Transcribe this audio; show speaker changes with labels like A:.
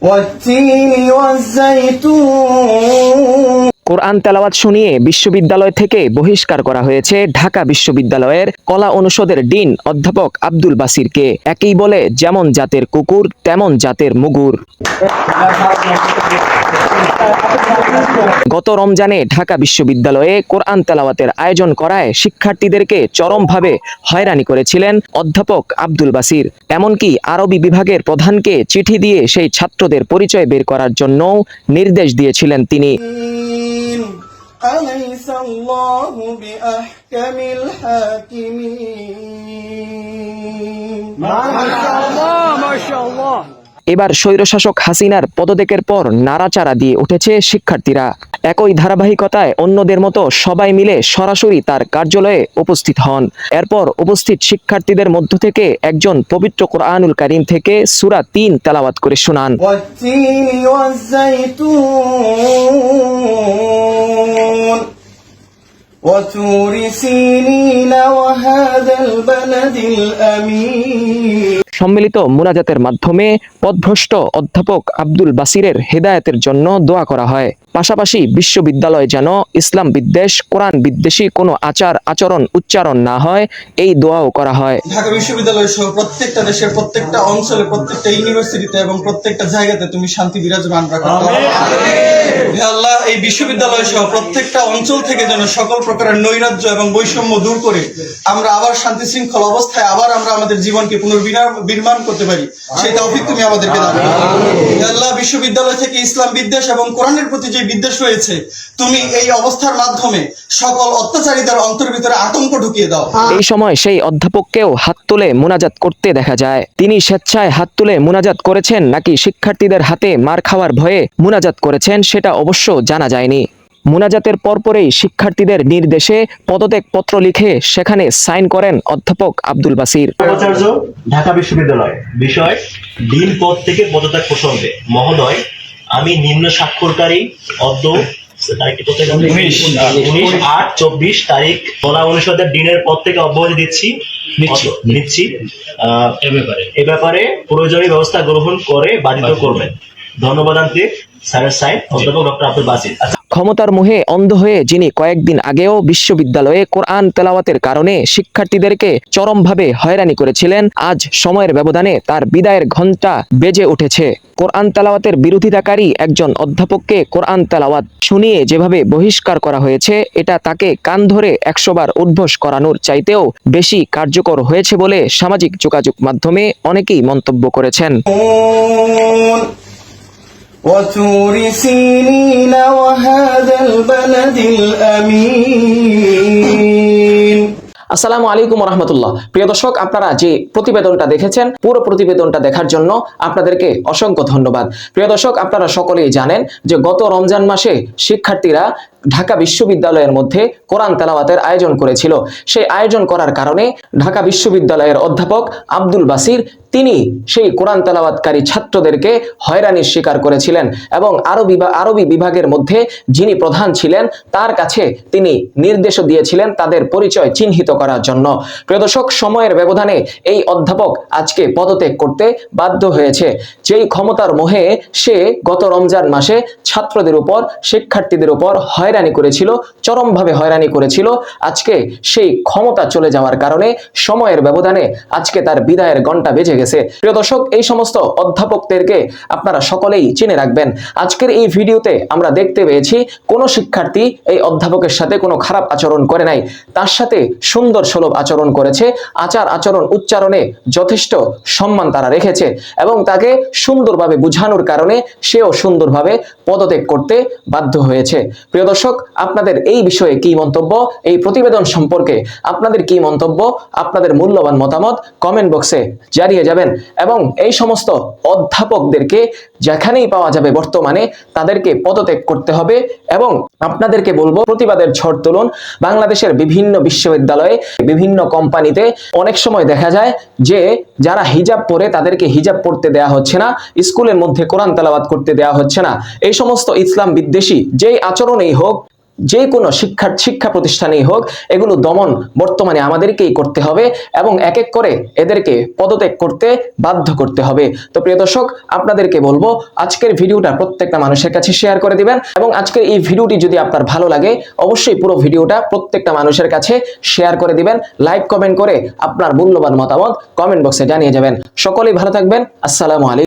A: والتين والزيتون.
B: কোরআন তেলাওয়াত শুনিয়ে বিশ্ববিদ্যালয় থেকে বহিষ্কার করা হয়েছে ঢাকা বিশ্ববিদ্যালয়ের কলা অনুষদের ডিন অধ্যাপক আব্দুল বাসিরকে। একই বলে, যেমন জাতের কুকুর, তেমন জাতের মুগুর। গত রমজানে ঢাকা বিশ্ববিদ্যালয়ে কোরআন তেলাওয়াতের আয়োজন করায় শিক্ষার্থীদেরকে চরমভাবে হয়রানি করেছিলেন অধ্যাপক আব্দুল বাসির। এমনকি আরবি বিভাগের প্রধানকে চিঠি দিয়ে সেই ছাত্রদের পরিচয় বের করার জন্যও নির্দেশ দিয়েছিলেন তিনি।
A: أليس الله بأحكم الحاكمين
B: এবার স্বৈরশাসক হাসিনার পদত্যাগের পর নাড়াচাড়া দিয়ে উঠেছে শিক্ষার্থীরা একই ধারাবাহিকতায় অন্যদের মতো সবাই মিলে সরাসরি তার কার্যালয়ে উপস্থিত হন এরপর উপস্থিত শিক্ষার্থীদের মধ্য থেকে একজন পবিত্র কোরআনুল কারীম থেকে সূরা তিন তেলাওয়াত করে শোনান
A: والتين والزيتون وتور سينين وهذا البلد الأمين
B: সম্মিলিত মুনাজাতের মাধ্যমে পদভ্রষ্ট অধ্যাপক আব্দুল বাসিরের হেদায়েতের জন্য দোয়া করা হয় পাশাপাশি বিশ্ববিদ্যালয় যেন ইসলাম বিদ্বেষ কোরআন বিদ্বেষী কোনো আচার আচরণ উচ্চারণ না হয় এই দোয়াও করা হয়।
C: ঢাকা বিশ্ববিদ্যালয় সহ প্রত্যেকটা দেশের প্রত্যেকটা অঞ্চলে প্রত্যেকটা ইউনিভার্সিটিতে এবং প্রত্যেকটা জায়গাতে তুমি শান্তি বিরাজমান রাখো। আল্লাহ এই বিশ্ববিদ্যালয় সহ প্রত্যেকটা অঞ্চল থেকে যেন সকল প্রকারের নৈরাজ্য এবং বৈষম্য দূর করে আমরা আবার শান্তি শৃঙ্খল অবস্থায় আবার আমরা আমাদের জীবনকে পুনর্বিনির্মাণ করতে পারি সেই তৌফিক তুমি আমাদেরকে দাও। আল্লাহ বিশ্ববিদ্যালয় থেকে ইসলাম বিদ্বেষ এবং কোরআনের প্রতি যে বিদ্বেষ রয়েছে তুমি এই অবস্থার মাধ্যমে সকল অত্যাচারীদের অন্তর ভিতরে আতঙ্ক ঢুকিয়ে দাও।
B: এই সময় সেই অধ্যাপককেও হাত তুলে মোনাজাত করতে দেখা যায়। তিনি স্বেচ্ছায় হাত তুলে মোনাজাত করেছেন নাকি শিক্ষার্থীদের হাতে মার খাওয়ার ভয়ে মোনাজাত করেছেন সেটা অবশ্য জানা যায়নি। মোনাজাতের পরপরেই শিক্ষার্থীদের নির্দেশে পদত্যাগ পত্র লিখে সেখানে সাইন করেন অধ্যাপক আব্দুল বাসির।
D: উপাচার্য ঢাকা বিশ্ববিদ্যালয় বিষয় দিন পদ থেকে পদত্যাগ প্রসঙ্গে মহোদয় আমি নিম্ন স্বাক্ষরকারী অদ্য? উনিশ। আট চব্বিশ তারিখ কলা অনুষদের পদ থেকে অব্যাহতি দিচ্ছি। নিচ্ছি। নিচ্ছি। আহ, এ ব্যাপারে। প্রয়োজনীয় ব্যবস্থা গ্রহণ করে বাধিত করবেন। ধন্যবাদ আনতে স্যারের সাইন অধ্যাপক ডক্টর আব্দুল বাসির। আচ্ছা
B: ক্ষমতার মোহে অন্ধ হয়ে যিনি কয়েকদিন আগেও বিশ্ববিদ্যালয়ে কোরআন তেলাওয়াতের কারণে শিক্ষার্থীদেরকে চরমভাবে হয়রানি করেছিলেন, আজ সময়ের ব্যবধানে তার বিদায়ের ঘণ্টা বেজে উঠেছে। কোরআন তেলাওয়াতের বিরোধিতাকারী একজন অধ্যাপককে কোরআন তেলাওয়াত শুনিয়ে যেভাবে বহিষ্কার করা হয়েছে, এটা তাকে কান ধরে একশোবার উদ্ভস করানোর চাইতেও বেশি কার্যকর হয়েছে বলে সামাজিক যোগাযোগ মাধ্যমে অনেকেই মন্তব্য করেছেন।
A: وتور سينين وهذا البلد الأمين
B: আসসালামু আলাইকুম রহমতুল্লাহ প্রিয় দর্শক আপনারা যে প্রতিবেদনটা দেখেছেন পুরো প্রতিবেদনটা দেখার জন্য আপনাদেরকে অসংখ্য ধন্যবাদ প্রিয় দর্শক আপনারা সকলেই জানেন যে গত রমজান মাসে শিক্ষার্থীরা ঢাকা বিশ্ববিদ্যালয়ের মধ্যে কোরআন তেলাওয়াতের আয়োজন করেছিল। সেই আয়োজন করার কারণে ঢাকা বিশ্ববিদ্যালয়ের অধ্যাপক আব্দুল বাসির তিনি সেই কোরআন তেলাওয়াতকারী ছাত্রদেরকে হয়রানির শিকার করেছিলেন এবং আরও বিভাগ আরবি বিভাগের মধ্যে যিনি প্রধান ছিলেন, তার কাছে তিনি নির্দেশও দিয়েছিলেন তাদের পরিচয় চিহ্নিত করার জন্য। প্রিয় দর্শক, সময়ের ব্যবধানে এই অধ্যাপক আজকে পদত্যাগ করতে বাধ্য হয়েছে। যেই ক্ষমতার মোহে সে গত রমজান মাসে ছাত্রদের উপর, শিক্ষার্থীদের উপর হয়রানি করেছিল, চরমভাবে হয়রানি করেছিল। আজকে সেই ক্ষমতা চলে যাওয়ার কারণে সময়ের ব্যবধানে আজকে তার বিদায়ের ঘণ্টা বেজে গেছে। প্রিয় দর্শক, এই সমস্ত অধ্যাপকদেরকে আপনারা সকলেই চিনে রাখবেন। আজকের এই ভিডিওতে আমরা দেখতে পেয়েছি, কোনো শিক্ষার্থী এই অধ্যাপকের সাথে কোনো খারাপ আচরণ করে নাই। তার সাথে সুন্দর সুলভ আচরণ করেছে। আচার আচরণ উচ্চারণে যথেষ্ট সম্মান তারা রেখেছে এবং তাকে সুন্দরভাবে বুঝানোর কারণে সেও সুন্দরভাবে পদত্যাগ করতে বাধ্য হয়েছে। প্রিয় দর্শক, আপনাদের এই বিষয়ে কি মন্তব্য, এই প্রতিবেদন সম্পর্কে আপনাদের কি মন্তব্য, আপনাদের মূল্যবান মতামত কমেন্ট বক্সে জানিয়ে যাবেন এবং এই সমস্ত অধ্যাপকদেরকে যেখানেই পাওয়া যাবে বর্তমানে তাদেরকে পদত্যাগ করতে হবে এবং আপনাদেরকে বলব, প্রতিবাদের ঝড় তুলুন। বাংলাদেশের বিভিন্ন বিশ্ববিদ্যালয়ে বিভিন্ন কোম্পানিতে অনেক সময় দেখা যায় যে যারা হিজাব পরে তাদেরকে হিজাব পড়তে দেয়া হচ্ছে না, স্কুলের মধ্যে কোরআন তালাবাদ করতে দেয়া হচ্ছে না। এই সমস্ত ইসলাম বিদ্বেষী যেই আচরণেই হোক যে কোনো শিক্ষার শিক্ষা প্রতিষ্ঠানেই হোক, এগুলো দমন বর্তমানে আমাদেরকেই করতে হবে এবং এক এক করে এদেরকে পদত্যাগ করতে বাধ্য করতে হবে। তো প্রিয় দর্শক, আপনাদেরকে বলব, আজকের ভিডিওটা প্রত্যেকটা মানুষের কাছে শেয়ার করে দিবেন এবং আজকের এই ভিডিওটি যদি আপনার ভালো লাগে, অবশ্যই পুরো ভিডিওটা প্রত্যেকটা মানুষের কাছে শেয়ার করে দিবেন লাইক কমেন্ট করে আপনার মূল্যবান মতামত কমেন্ট বক্সে জানিয়ে যাবেন। সকলেই ভালো থাকবেন, আসসালামু আলাইকুম।